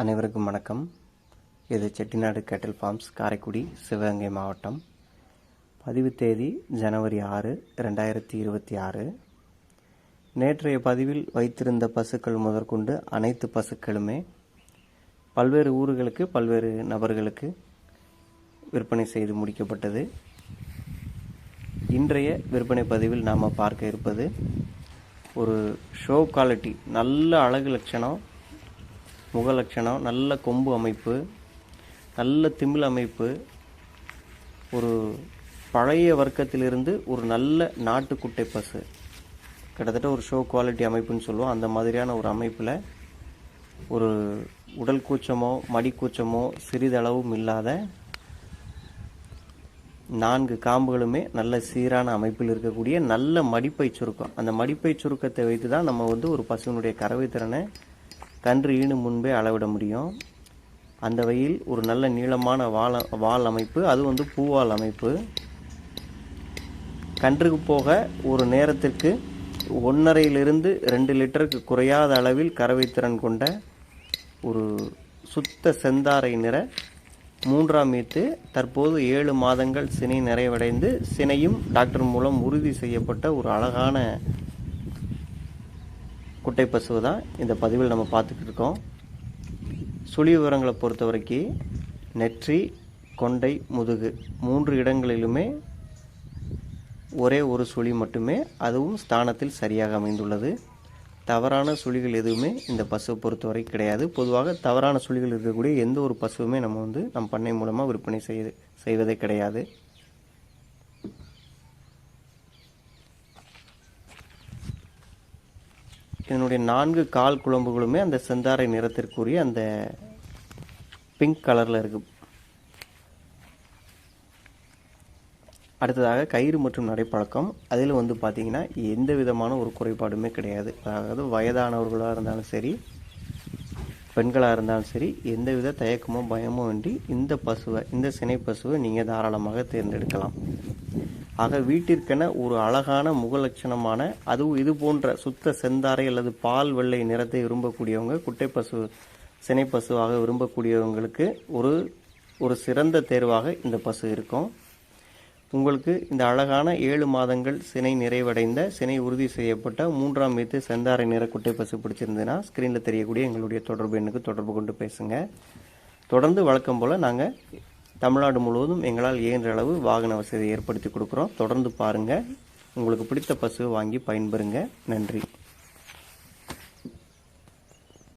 அனைவருக்கும் வணக்கம். இது செட்டிநாடு கேட்டில் ஃபார்ம்ஸ் காரைக்குடி சிவகங்கை மாவட்டம். பதிவு தேதி ஜனவரி ஆறு ரெண்டாயிரத்தி இருபத்தி ஆறு. நேற்றைய பதிவில் வைத்திருந்த பசுக்கள் முதற்கொண்டு அனைத்து பசுக்களுமே பல்வேறு ஊர்களுக்கு பல்வேறு நபர்களுக்கு விற்பனை செய்து முடிக்கப்பட்டது. இன்றைய விற்பனை பதிவில் நாம் பார்க்க இருப்பது ஒரு ஷோ குவாலிட்டி நல்ல அழகு லட்சணம் முக லட்சணம் நல்ல கொம்பு அமைப்பு நல்ல திமிழ் அமைப்பு ஒரு பழைய வர்க்கத்திலிருந்து ஒரு நல்ல நாட்டுக்குட்டை பசு. கிட்டத்தட்ட ஒரு ஷோ குவாலிட்டி அமைப்புன்னு சொல்லுவோம். அந்த மாதிரியான ஒரு அமைப்பில் ஒரு உடல் கூச்சமோ மடி கூச்சமோ சிறிதளவும் இல்லாத நான்கு காம்புகளுமே நல்ல சீரான அமைப்பில் இருக்கக்கூடிய நல்ல மடிப்பை சுருக்கம். அந்த மடிப்பை சுருக்கத்தை வைத்து தான் நம்ம வந்து ஒரு பசுவினுடைய கறவை திறனை கன்று ஈனும் முன்பே அளவிட முடியும். அந்த வகையில் ஒரு நல்ல நீளமான வால் வால் அமைப்பு அது வந்து பூவால் அமைப்பு. கன்றுக்கு போக ஒரு நேரத்திற்கு ஒன்றரையிலிருந்து ரெண்டு லிட்டருக்கு குறையாத அளவில் கறவை திறன் கொண்ட ஒரு சுத்த செந்தாரை நிற மூன்றாம் ஈத்து தற்போது ஏழு மாதங்கள் சினை நிறைவடைந்து சினையும் டாக்டர் மூலம் உறுதி செய்யப்பட்ட ஒரு அழகான குட்டை பசுவை தான் இந்த பதிவில் நம்ம பார்த்துக்கிட்டு இருக்கோம். சுழி விவரங்களை பொறுத்த வரைக்கும் நெற்றி கொண்டை முதுகு மூன்று இடங்களிலுமே ஒரே ஒரு சுழி மட்டுமே அதுவும் ஸ்தானத்தில் சரியாக அமைந்துள்ளது. தவறான சுழிகள் எதுவுமே இந்த பசுவை பொறுத்தவரை கிடையாது. பொதுவாக தவறான சுழிகள் இருக்கக்கூடிய எந்த ஒரு பசுவுமே நம்ம வந்து நம் பண்ணை மூலமாக விற்பனை செய்து செய்வதே கிடையாது. இதனுடைய நான்கு கால் குழம்புகளுமே அந்த செந்தாரை நிறத்திற்குரிய அந்த பிங்க் கலரில் இருக்கு. அடுத்ததாக கயிறு மற்றும் நடைப்பழக்கம். அதில் வந்து பார்த்திங்கன்னா எந்த விதமான ஒரு குறைபாடுமே கிடையாது. அதாவது வயதானவர்களாக இருந்தாலும் சரி பெண்களாக இருந்தாலும் சரி எந்தவித தயக்கமோ பயமோ இன்றி இந்த பசுவை இந்த சினை பசுவை நீங்கள் தாராளமாக தேர்ந்தெடுக்கலாம். ஆக வீட்டிற்கென ஒரு அழகான முகலட்சணமான அதுவும் இது போன்ற சுத்த செந்தாரை அல்லது பால் வெள்ளை நிறத்தை விரும்பக்கூடியவங்க குட்டை பசு சினை பசுவாக விரும்பக்கூடியவங்களுக்கு ஒரு ஒரு சிறந்த தேர்வாக இந்த பசு இருக்கும். உங்களுக்கு இந்த அழகான ஏழு மாதங்கள் சினை நிறைவடைந்த சினை உறுதி செய்யப்பட்ட மூன்றாம் வீத்து செந்தாரை நிற குட்டை பசு பிடிச்சிருந்ததுன்னா ஸ்க்ரீனில் தெரியக்கூடிய எங்களுடைய தொடர்பு எண்ணுக்கு தொடர்பு கொண்டு பேசுங்க. தொடர்ந்து வழக்கம் போல் நாங்கள் தமிழ்நாடு முழுவதும் எங்களால் இயன்ற அளவு வாகன வசதி ஏற்படுத்தி கொடுக்குறோம். தொடர்ந்து பாருங்கள் உங்களுக்கு பிடித்த பசுவை வாங்கி பயன்பெறுங்க. நன்றி.